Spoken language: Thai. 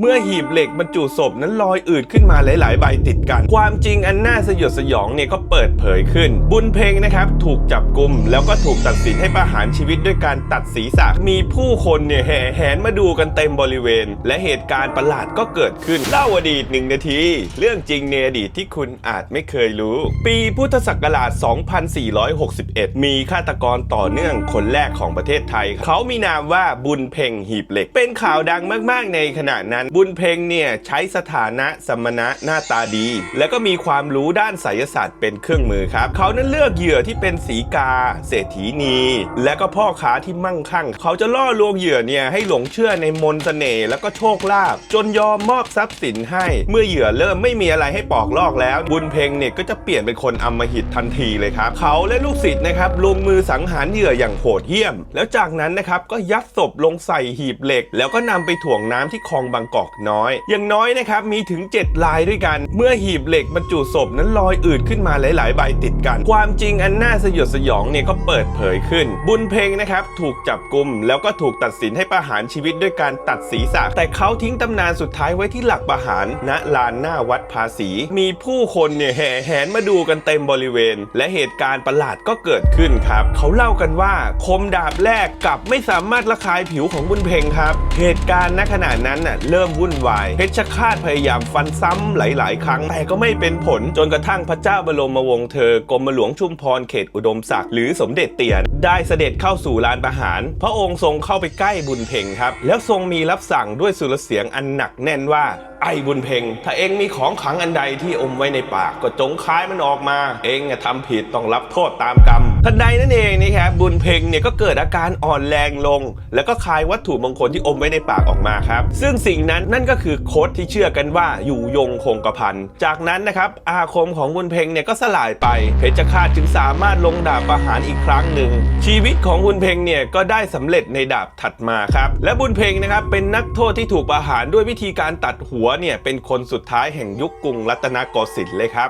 เมื่อหีบเหล็กบรรจุศพนั้นลอยอืดขึ้นมาหลาย ๆ ใบติดกัน ความจริงอันน่าสยดสยองเนี่ยก็เปิดเผยขึ้น บุญเพ็งนะครับถูกจับกุมแล้วก็ถูกตัดสินให้ประหารชีวิตด้วยการตัดศีรษะ มีผู้คนเนี่ยแห่แหนมาดูกันเต็มบริเวณ และเหตุการณ์ประหลาดก็เกิดขึ้นเล่าอดีตหนึ่งนาที เรื่องจริงในอดีตที่คุณอาจไม่เคยรู้ ปีพุทธศักราช 2461 มีฆาตกรต่อเนื่องคนแรกของประเทศไทย เขามีนามว่าบุญเพ็งหีบเหล็ก เป็นข่าวดังมาก ๆ ในขณะนั้นบุญเพ็งเนี่ยใช้สถานะสมณะหน้าตาดี และก็มีความรู้ด้านไสยศาสตร์เป็นเครื่องมือครับ เขานั้นเลือกเหยื่อที่เป็นสีกา เศรษฐีนี และก็พ่อค้าที่มั่งคั่ง เขาจะล่อลวงเหยื่อเนี่ยให้หลงเชื่อในมนต์เสน่ห์แล้วก็โชคลาภจนยอมมอบทรัพย์สินให้ เมื่อเหยื่อเริ่มไม่มีอะไรให้ปอกลอกแล้ว บุญเพ็งเนี่ยก็จะเปลี่ยนเป็นคนอำมหิตทันทีเลยครับ เขาและลูกศิษย์นะครับลงมือสังหารเหยื่ออย่างโหดเหี้ยม แล้วจากนั้นนะครับก็ยัดศพลงใส่หีบเหล็ก แล้วก็นำไปถ่วงน้ำที่คลองบางกอกน้อย อย่างน้อยนะครับมีถึง 7 ลายด้วยกัน เมื่อหีบเหล็กบรรจุศพนั้นลอยอืดขึ้นมาหลายๆ ใบติดกัน ความจริงอันน่าสยดสยองเนี่ยก็เปิดเผยขึ้น บุญเพ็งนะครับถูกจับกุมแล้วก็ถูกตัดสินให้ประหารชีวิตด้วยการตัดศีรษะ แต่เขาทิ้งตำนานสุดท้ายไว้ที่หลักประหารณลานหน้าวัดภาษี มีผู้คนเนี่ยแห่แหนมาดูกันเต็มบริเวณ และเหตุการณ์ประหลาดก็เกิดขึ้นครับ เขาเล่ากันว่าคมดาบแรกกลับไม่สามารถระคายผิวของบุญเพ็งครับ เหตุการณ์ณขณะนั้นน่ะเริ่มวุ่นวาย เพชฌฆาตพยายามฟันซ้ำหลาย ๆ ครั้ง แต่ก็ไม่เป็นผลจนกระทั่งพระเจ้าบรมวงศ์เธอกรมหลวงชุมพรเขตอุดมศักดิ์หรือสมเด็จเตียน ได้เสด็จเข้าสู่ลานประหาร พระองค์ทรงเข้าไปใกล้บุญเพ่งครับ แล้วทรงมีรับสั่งด้วยสุรเสียงอันหนักแน่นว่าไอ้บุญเพ็งถ้าเองมีของขังอันใดที่อมไว้ในปาก ก็จงคายมันออกมา เองอะทำผิดต้องรับโทษตามกรรมทันใดนั่นเองนะครับบุญเพ็งเนี่ยก็เกิดอาการอ่อนแรงลง แล้วก็คายวัตถุมงคลที่อมไว้ในปากออกมาครับ ซึ่งสิ่งนั้นนั่นก็คือโคดที่เชื่อกันว่าอยู่ยงคงกระพันจากนั้นนะครับอาคมของบุญเพ็งเนี่ยก็สลายไป เพชฌฆาตจึงสามารถลงดาบประหารอีกครั้งหนึ่งชีวิตของบุญเพ็งเนี่ยก็ได้สำเร็จในดาบถัดมาครับและบุญเพ็งนะครับเป็นนักโทษที่ถูกประหารด้วยวิธีการตัดหัวเนี่ยเป็นคนสุดท้ายแห่งยุคกรุงรัตนโกสินทร์เลยครับ